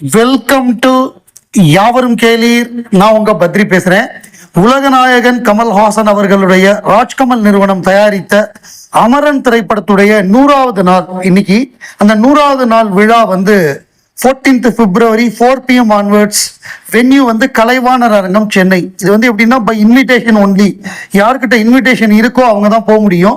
Welcome to யாவரும் கேளீர். நான் உங்க பத்ரி பேசுறேன். உலகநாயகன் கமல்ஹாசன் அவர்களுடைய ராஜ்கமல் நிறுவனம் தயாரித்த அமரன் திரைப்படத்துடைய நூறாவது நாள். இன்னைக்கு அந்த நூறாவது நாள் விழா வந்து 14th February four PM onwards venue வந்து கலைவாணர் அரங்கம் சென்னை. இது வந்து எப்படின்னா பை இன்விடேஷன் ஒன்லி யார்கிட்ட இன்விடேஷன் இருக்கோ அவங்க தான் போக முடியும்.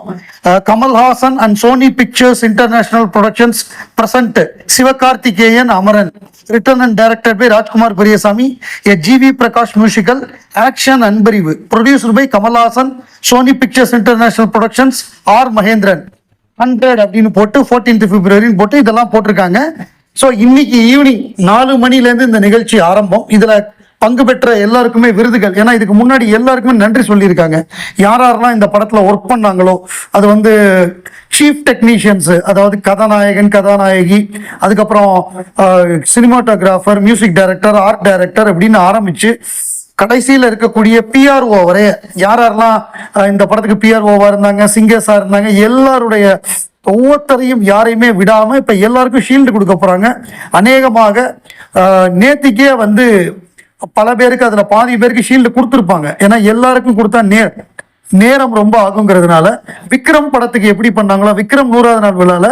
Kamal Haasan and Sony Pictures International Productions present Sivakarthikeyan Amaran. Written and director by Rajkumar Periasamy. A GV Prakash musical action Anbariv producer by Kamal Haasan Sony Pictures International Productions R Mahendran. Hundred அப்படின்னு போட்டு 14th பிப்ரவரின்னு போட்டு இதெல்லாம் போட்டிருக்காங்க. So இன்னைக்கு evening நாலு மணிலேருந்து இந்த நிகழ்ச்சி ஆரம்பம். இதில் பங்கு பெற்ற எல்லாருக்குமே விருதுகள். ஏன்னா இதுக்கு முன்னாடி எல்லாருக்குமே நன்றி சொல்லியிருக்காங்க. யார் யாரெல்லாம் இந்த படத்தில் ஒர்க் பண்ணாங்களோ அது வந்து சீஃப் டெக்னீஷியன்ஸு அதாவது கதாநாயகன் கதாநாயகி அதுக்கப்புறம் cinematographer music director art director அப்படின்னு ஆரம்பித்து கடைசியில் இருக்கக்கூடிய பிஆர்ஓ வரைய யார் யாரெல்லாம் இந்த படத்துக்கு பிஆர்ஓவாக இருந்தாங்க சிங்கர்ஸாக இருந்தாங்க எல்லாருடைய ஒவ்வொருத்தரையும் யாரையுமே விடாமல் இப்போ எல்லாருக்கும் ஷீல்டு கொடுக்க போகிறாங்க அநேகமாக நேத்திக்கே வந்து பல பேருக்கு அதில் பாதி பேருக்கு ஷீல்டு கொடுத்துருப்பாங்க. ஏன்னா எல்லாருக்கும் கொடுத்தா நே நேரம் ரொம்ப ஆகுங்கிறதுனால விக்ரம் படத்துக்கு எப்படி பண்ணாங்களோ விக்ரம் நூறாவது நாள் விழால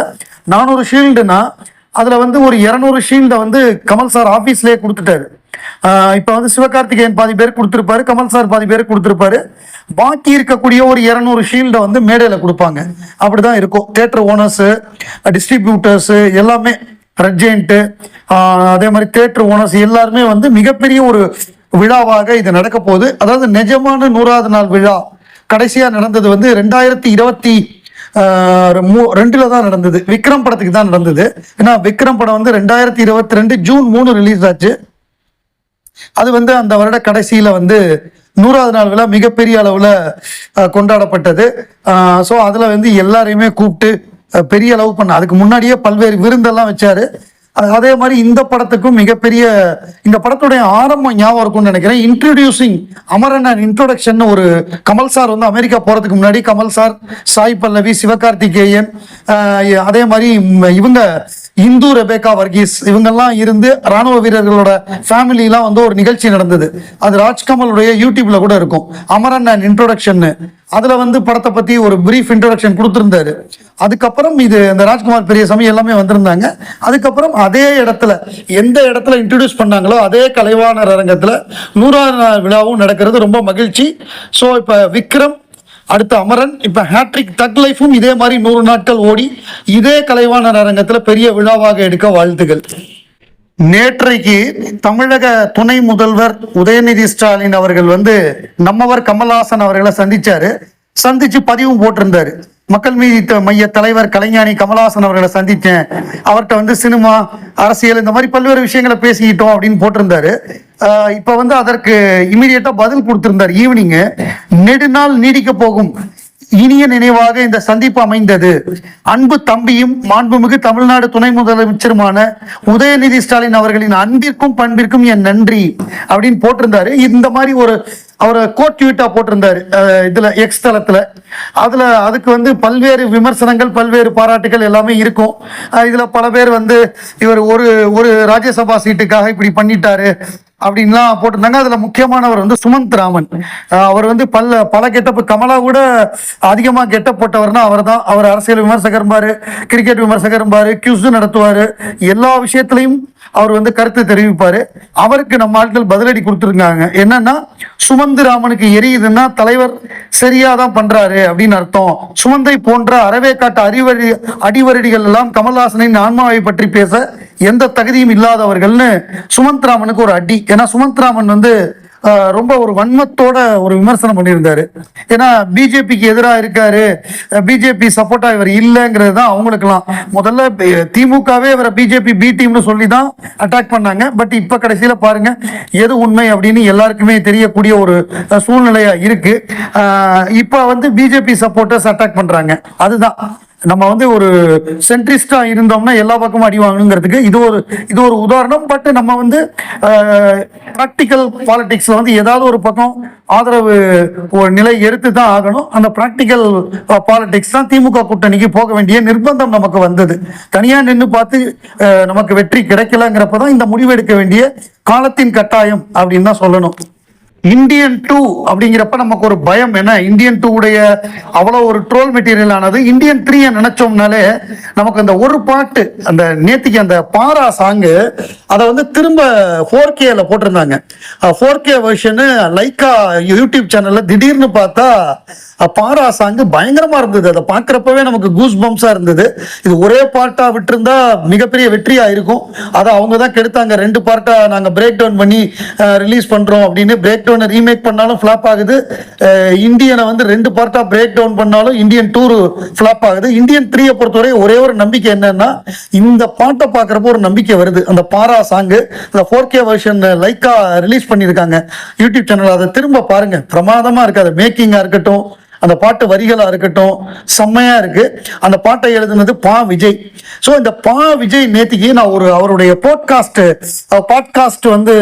நானூறு ஷீல்டுனா அதில் வந்து ஒரு இரநூறு ஷீல்டை வந்து கமல் சார் ஆஃபீஸ்லேயே கொடுத்துட்டாரு. இப்போ வந்து சிவகார்த்திகேயன் பாதி பேர் கொடுத்துருப்பாரு கமல் சார் பாதி பேர் கொடுத்துருப்பாரு. பாக்கி இருக்கக்கூடிய ஒரு இரநூறு ஷீல்டை வந்து மேடையில் கொடுப்பாங்க. அப்படிதான் இருக்கும். தேட்டர் ஓனர்ஸு டிஸ்ட்ரிபியூட்டர்ஸு எல்லாமே ரெட்ஜென்ட்டு அதே மாதிரி தேட்டர் ஓனர்ஸ் எல்லாருமே வந்து மிகப்பெரிய ஒரு விழாவாக இது நடக்க போகுது. அதாவது நிஜமான நூறாவது நாள் விழா கடைசியாக நடந்தது வந்து ரெண்டாயிரத்தி இருபத்தி மூ- ரெண்டில் தான் நடந்தது. விக்ரம் படத்துக்கு தான் நடந்தது. ஏன்னா விக்ரம் படம் வந்து ரெண்டாயிரத்தி இருபத்தி ரெண்டு ஜூன் மூணு ரிலீஸ் ஆச்சு. அது வந்து அந்த வருட கடைசியில வந்து நூறாவது நாள் விழா மிகப்பெரிய அளவில் கொண்டாடப்பட்டது. ஸோ அதில் வந்து எல்லாரையுமே கூப்பிட்டு பெரிய அளவு பண்ண அதுக்கு முன்னாடியே பல்வேறு விருந்தெல்லாம் வச்சாரு. அதே மாதிரி இந்த படத்துக்கும் மிகப்பெரிய இந்த படத்துடைய ஆரம்பம் ஞாபகம் இருக்கும்னு நினைக்கிறேன். இன்ட்ரடியூசிங் அமரன் அண்ட் இன்ட்ரோடக்ஷன் ஒரு கமல் சார் வந்து அமெரிக்கா போறதுக்கு முன்னாடி கமல் சார் சாய் பல்லவி சிவகார்த்திகேயன் அதே மாதிரி இவங்க இந்து ரெபேக்கா வர்கீஸ் இவங்கெல்லாம் இருந்து ராணுவ வீரர்களோட ஃபேமிலிலாம் வந்து ஒரு நிகழ்ச்சி நடந்தது. அது ராஜ்கமலுடைய யூடியூப்ல கூட இருக்கும். அமரன் அண்ட் இன்ட்ரோடக்ஷன் அதுல வந்து படத்தை பத்தி ஒரு பிரீஃப் இன்ட்ரோடக்ஷன் கொடுத்திருந்தாரு. அதுக்கப்புறம் இது இந்த ராஜ்குமார் பெரியசாமி எல்லாமே வந்திருந்தாங்க. அதுக்கப்புறம் அதே இடத்துல எந்த இடத்துல இன்ட்ரடியூஸ் பண்ணாங்களோ அதே கலைவாணர் அரங்கத்துல நூறாவது நாள் விழாவும் நடக்கிறது. ரொம்ப மகிழ்ச்சி. ஸோ இப்போ விக்ரம் அடுத்து அமரன் இப்ப ஹேட்ரிக் தக் லைஃபும் இதே மாதிரி நூறு நாட்கள் ஓடி இதே கலைவாணர் அரங்கத்துல பெரிய விழாவாக எடுக்க வாழ்த்துகள். நேற்றைக்கு தமிழக துணை முதல்வர் உதயநிதி ஸ்டாலின் அவர்கள் வந்து நம்மவர் கமல்ஹாசன் அவர்களை சந்திச்சாரு. சந்திச்சு பதிவும் போட்டிருந்தாரு. மக்கள் மீதி மைய தலைவர் கலைஞானி கமலஹாசன் அவர்களை சந்தித்தேன். அவர்கிட்ட வந்து சினிமா அரசியல் இந்த மாதிரி பல்வேறு விஷயங்களை பேசிக்கிட்டோம் அப்படின்னு போட்டிருந்தாரு. ஆஹ் வந்து அதற்கு இமீடியட்டா பதில் கொடுத்திருந்தார் ஈவினிங்கு நெடுநாள் நீடிக்க போகும். இனிய நினைவாக இந்த சந்திப்பு அமைந்தது. அன்பு தம்பியும் மாண்புமிகு தமிழ்நாடு துணை முதலமைச்சருமான உதயநிதி ஸ்டாலின் அவர்களின் அன்பிற்கும் பண்பிற்கும் என் நன்றி அப்படின்னு போட்டிருந்தாரு. இந்த மாதிரி ஒரு அவரை கோட் ட்வீட்டா போட்டிருந்தாரு. இதில் இதுல எக்ஸ் தளத்துல. அதுல அதுக்கு வந்து பல்வேறு விமர்சனங்கள் பல்வேறு பாராட்டுகள் எல்லாமே இருக்கும். இதில் இதுல பல பேர் வந்து இவர் ஒரு ஒரு ராஜ்யசபா சீட்டுக்காக இப்படி பண்ணிட்டாரு அப்படின்லாம் போட்டிருந்தாங்க. அதுல முக்கியமானவர் வந்து சுமந்த் ராமன். அவர் வந்து பல்ல பல கெட்டப் கமலா கூட அதிகமா கெட்ட போட்டவர்னா அவர் தான் அவர் அரசியல் விமர்சகர் பாரு கிரிக்கெட் விமர்சகர் பாரு கியூஸ் நடத்துவாரு. எல்லா விஷயத்திலையும் அவர் வந்து கருத்து தெரிவிப்பார். அவருக்கு நம்ம ஆட்கள் பதிலடி கொடுத்துருக்காங்க. என்னன்னா சுமந்து ராமனுக்கு எரியுதுன்னா தலைவர் சரியா தான் பண்றாரு அப்படின்னு அர்த்தம். சுமந்தை போன்ற அறவே காட்ட அறிவடி அடிவரடிகள் எல்லாம் கமல்ஹாசனின் ஆன்மாவை பற்றி பேச எந்த தகுதியும் இல்லாதவர்கள்னு சுமந்த் ராமனுக்கு ஒரு அடி. ஏன்னா சுமந்த் ராமன் வந்து ரொம்ப ஒரு வன்மத்தோட ஒரு விமர்சனம் பண்ணியிருந்தாரு. ஏன்னா பிஜேபிக்கு எதிராக இருக்காரு. பிஜேபி சப்போர்ட்டா இவர் இல்லைங்கிறது தான் அவங்களுக்குலாம் முதல்ல திமுகவே இவரை பிஜேபி பி டீம்னு சொல்லி தான் அட்டாக் பண்ணாங்க. பட் இப்ப கடைசியில பாருங்க எது உண்மை அப்படின்னு எல்லாருக்குமே தெரியக்கூடிய ஒரு சூழ்நிலையா இருக்கு. இப்ப வந்து பிஜேபி சப்போர்ட்டர்ஸ் அட்டாக் பண்றாங்க. அதுதான். நம்ம வந்து ஒரு சென்ட்ரிஸ்டா இருந்தோம்னா எல்லா பக்கமும் அடி வாங்கணுங்கிறதுக்கு இது ஒரு இது ஒரு உதாரணம். பட் நம்ம வந்து ப்ராக்டிக்கல் பாலிடிக்ஸ்ல வந்து ஏதாவது ஒரு பக்கம் ஆதரவு ஒரு நிலை எடுத்து தான் ஆகணும். அந்த ப்ராக்டிக்கல் பாலிடிக்ஸ் தான் திமுக கூட்டணிக்கு போக வேண்டிய நிர்பந்தம் நமக்கு வந்தது. தனியா நின்று பார்த்து நமக்கு வெற்றி கிடைக்கலங்கிறப்ப தான் இந்த முடிவு எடுக்க வேண்டிய காலத்தின் கட்டாயம் அப்படின்னு தான் சொல்லணும். இந்தியன் டூ அப்படிங்கிறப்ப நமக்கு ஒரு பயம். என்ன இந்தியன் டூ உடைய அவ்வளோ ஒரு ட்ரோல் மெட்டீரியல் ஆனது இந்தியன் த்ரீயை நினைச்சோம்னாலே நமக்கு அந்த ஒரு பாட்டு அந்த நேத்திக்கு அந்த பாரா சாங்கு அதை வந்து திரும்ப ஃபோர் கேல போட்டிருந்தாங்க. Four K version Lyca YouTube சேனல்ல திடீர்னு பார்த்தா பாரா சாங்கு பயங்கரமா இருந்தது. அதை பார்க்குறப்பவே நமக்கு கூஸ் பம்ஸா இருந்தது. இது ஒரே பாட்டா விட்டுருந்தா மிகப்பெரிய வெற்றியா இருக்கும். அதை அவங்க தான் கெடுத்தாங்க. ரெண்டு பார்ட்டா நாங்கள் பிரேக் டவுன் பண்ணி ரிலீஸ் பண்றோம் அப்படின்னு பிரேக் டவுனை ரீமேக் பண்ணாலும் ஃப்ளாப் ஆகுது. இந்தியனை வந்து ரெண்டு பார்ட்டா பிரேக் டவுன் பண்ணாலும் இந்தியன் டூர் ஃப்ளாப் ஆகுது. இந்தியன் த்ரீயை பொறுத்தவரை ஒரே ஒரு நம்பிக்கை என்னன்னா இந்த பாட்டை பார்க்குறப்போ ஒரு நம்பிக்கை வருது. அந்த பாரா சாங்கு அந்த four K version Lyca release பண்ணியிருக்காங்க. யூடியூப் சேனல் அதை திரும்ப பாருங்க. பிரமாதமாக இருக்காது மேக்கிங்காக இருக்கட்டும் அந்த பாட்டு வரிகளாக இருக்கட்டும் செம்மையாக இருக்குது அந்த பாட்டை எழுதுனது பா விஜய். ஸோ இந்த பா விஜய் நேத்திக்கு நான் ஒரு அவருடைய போட்காஸ்ட் பாட்காஸ்ட் வந்து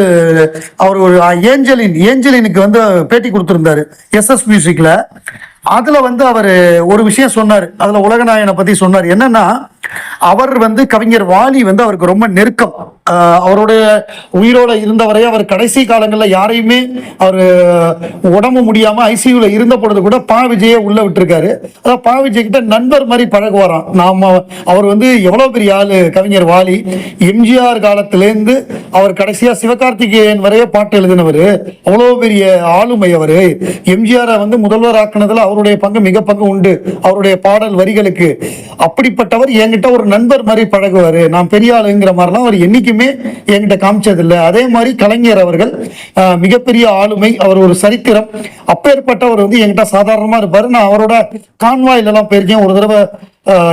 அவர் ஒரு ஏஞ்சலின் ஏஞ்சலினுக்கு வந்து பேட்டி கொடுத்துருந்தாரு எஸ்எஸ் மியூசிக்கில் அதில் வந்து அவர் ஒரு விஷயம் சொன்னார் அதில் உலகநாயகனை பற்றி சொன்னார். என்னென்னா அவர் வந்து கவிஞர் வாலி வந்து அவருக்கு ரொம்ப நெருக்கம். அவருடைய உயிரோட இருந்தவரை அவர் கடைசி காலங்களில் யாரையுமே அவர் உடம்பு முடியாம ஐசியூல இருந்த பொழுது கூட பா விஜயை உள்ள விட்டுருக்காரு. அதான் பா விஜய் கிட்ட நண்பர் மாதிரி பழகுவாராம். நாம அவர் வந்து எவ்வளவு பெரிய ஆளு கவிஞர் வாலி. எம்ஜிஆர் காலத்திலேருந்து அவர் கடைசியா சிவகார்த்திகேயன் வரைய பாட்டு எழுதினவர். அவ்வளவு பெரிய ஆளுமை அவரு. எம்ஜிஆரை வந்து முதல்வர் ஆக்குனதுல அவருடைய பங்கு மிக பங்கு உண்டு. அவருடைய பாடல் வரிகளுக்கு. அப்படிப்பட்டவர் என்கிட்ட ஒரு நண்பர் மாதிரி பழகுவாரு. நான் பெரிய ஆளுங்கிற மாதிரிலாம் அவர் என்னைக்குமே என்கிட்ட காமிச்சதில்லை. அதே மாதிரி கலைஞர் அவர்கள் மிகப்பெரிய ஆளுமை. அவர் ஒரு சரித்திரம். அப்பேற்பட்டவர் வந்து என்கிட்ட சாதாரணமா இருப்பார். நான் அவரோட கான்வாயிலெல்லாம் போயிருக்கேன். ஒரு தடவை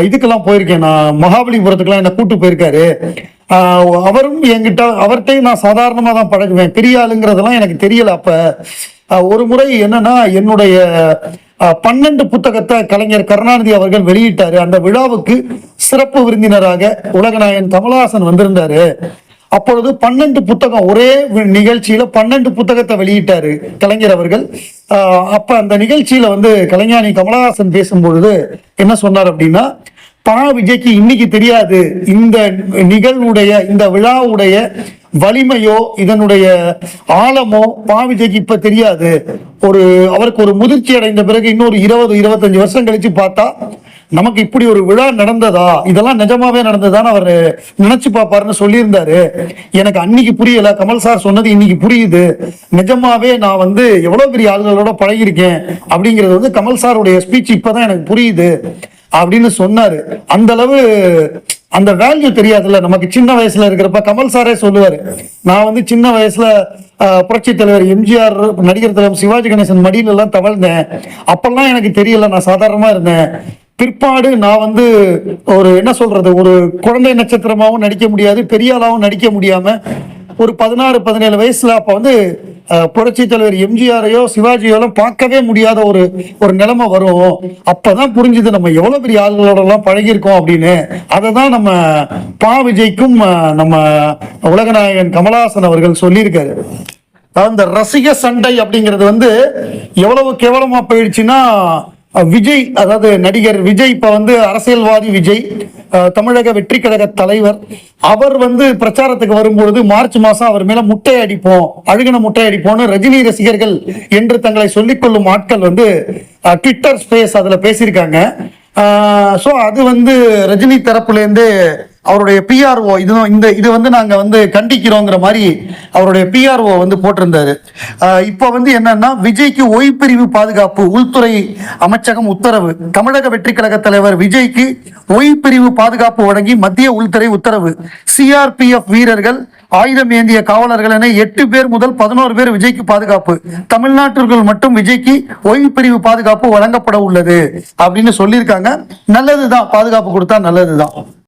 இதுக்கெல்லாம் போயிருக்கேன் நான். மகாபலிபுரத்துக்கெல்லாம் என்ன கூட்டு போயிருக்காரு. அவரும் என்கிட்ட அவர்கிட்டையும் நான் சாதாரணமாக தான் பழகுவேன். பெரிய ஆளுங்கிறதெல்லாம் எனக்கு தெரியல அப்போ. ஒரு முறை என்னன்னா என்னுடைய பன்னெண்டு புத்தகத்தை கலைஞர் கருணாநிதி அவர்கள் வெளியிட்டாரு. அந்த விழாவுக்கு சிறப்பு விருந்தினராக உலகநாயகன் கமலஹாசன் வந்திருந்தாரு. அப்பொழுது பன்னெண்டு புத்தகம் ஒரே நிகழ்ச்சியில பன்னெண்டு புத்தகத்தை வெளியிட்டாரு கலைஞர் அவர்கள். ஆஹ், அப்ப அந்த நிகழ்ச்சியில வந்து கலைஞானி கமலஹாசன் பேசும்பொழுது என்ன சொன்னார் அப்படின்னா பா விஜய்க்கு இன்னைக்கு தெரியாது இந்த நிகழ்வுடைய இந்த விழாவுடைய வலிமையோ இதனுடைய ஆழமோ பா விஜய்க்கு இப்ப தெரியாது. ஒரு அவருக்கு ஒரு முதிர்ச்சி அடைந்த பிறகு இன்னொரு இருபது இருபத்தஞ்சு வருஷம் கழிச்சு பார்த்தா நமக்கு இப்படி ஒரு விழா நடந்ததா? இதெல்லாம் நிஜமாவே நடந்ததான்னு அவர் நினைச்சு பார்ப்பாருன்னு சொல்லியிருந்தாரு. எனக்கு அன்னைக்கு புரியல. கமல் சார் சொன்னது இன்னைக்கு புரியுது. நிஜமாவே நான் வந்து எவ்வளவு பெரிய ஆளுகளோட பழகியிருக்கேன் அப்படிங்கிறது வந்து கமல் சாருடைய ஸ்பீச் இப்பதான் எனக்கு புரியுது அப்படின்னு சொன்னாரு. அந்த அளவு அந்த வேல்யூ தெரியாதுல்ல. நமக்கு சின்ன வயசுல இருக்கிறப்ப கமல் சாரே சொல்லுவாரு. நான் வந்து சின்ன வயசுல புரட்சி தலைவர் எம்ஜிஆர் நடிகர் தலைவர் சிவாஜி கணேசன் மடியில எல்லாம் தவழ்ந்தேன். அப்பெல்லாம் எனக்கு தெரியல. நான் சாதாரணமா இருந்தேன். பிற்பாடு நான் வந்து ஒரு என்ன சொல்றது ஒரு குழந்தை நட்சத்திரமாகவும் நடிக்க முடியாது பெரியாளாகவும் நடிக்க முடியாம ஒரு பதினாறு பதினேழு வயசுல அப்ப வந்து புரட்சி தலைவர் எம்ஜிஆரையோ சிவாஜியோலாம் பார்க்கவே முடியாத ஒரு ஒரு நிலைமை வரும். அப்பதான் புரிஞ்சுது நம்ம எவ்வளவு பெரிய ஆளுகளோட எல்லாம் பழகியிருக்கோம் அப்படின்னு. அதை தான் நம்ம பா விஜய்க்கும் நம்ம உலகநாயகன் கமலஹாசன் அவர்கள் சொல்லியிருக்காரு. அந்த ரசிக சண்டை அப்படிங்கிறது வந்து எவ்வளவு கேவலமா போயிடுச்சுன்னா விஜய் அதாவது நடிகர் விஜய் இப்ப வந்து அரசியல்வாதி விஜய் தமிழக வெற்றி கழக தலைவர். அவர் வந்து பிரச்சாரத்துக்கு வரும்பொழுது மார்ச் மாசம் அவர் மேல முட்டை அடிப்போம் அழுகின முட்டை அடிப்போம்னு ரஜினி ரசிகர்கள் என்று தங்களை சொல்லிக் கொள்ளும் ஆட்கள் வந்து ட்விட்டர் ஸ்பேஸ் அதுல பேசியிருக்காங்க. ஸோ அது வந்து ரஜினி தரப்புலேருந்து அவருடைய பிஆர்ஓ இது இந்த இது வந்து நாங்க வந்து கண்டிக்கிறோங்கிற மாதிரி அவருடைய பிஆர்ஓ வந்து போட்டிருந்தாரு. ஆஹ் இப்போ வந்து என்னன்னா விஜய்க்கு ஒய்பிரிவு பாதுகாப்பு உள்துறை அமைச்சகம் உத்தரவு. தமிழக வெற்றி கழக தலைவர் விஜய்க்கு ஒய்பிரிவு பாதுகாப்பு வழங்கி மத்திய உள்துறை உத்தரவு. சிஆர்பிஎஃப் வீரர்கள் ஆயுதம் ஏந்திய காவலர்கள் என எட்டு பேர் முதல் பதினோரு பேர் விஜய்க்கு பாதுகாப்பு. தமிழ்நாட்டிற்குள் மட்டும் விஜய்க்கு ஓய்வு பிரிவு பாதுகாப்பு வழங்கப்பட உள்ளது. அப்படின்னு சொல்லியிருக்காங்க. நல்லதுதான் பாதுகாப்பு கொடுத்தா நல்லதுதான்.